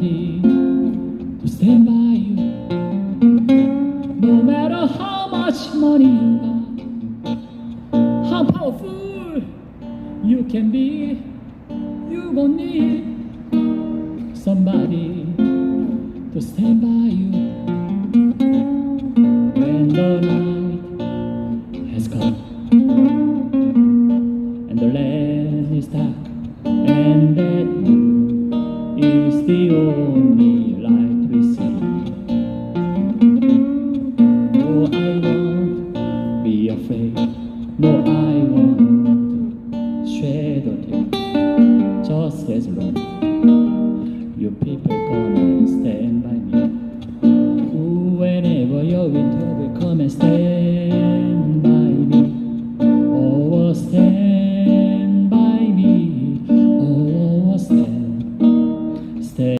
to stand by you. No matter how much money you got, how powerful you can be, you gon' need somebody to stand by you when the night has come and the land is dark No, I won't be afraid. No, I won't shed a tear. Just as long you people gonna stand by me. Whenever your winter will come and stay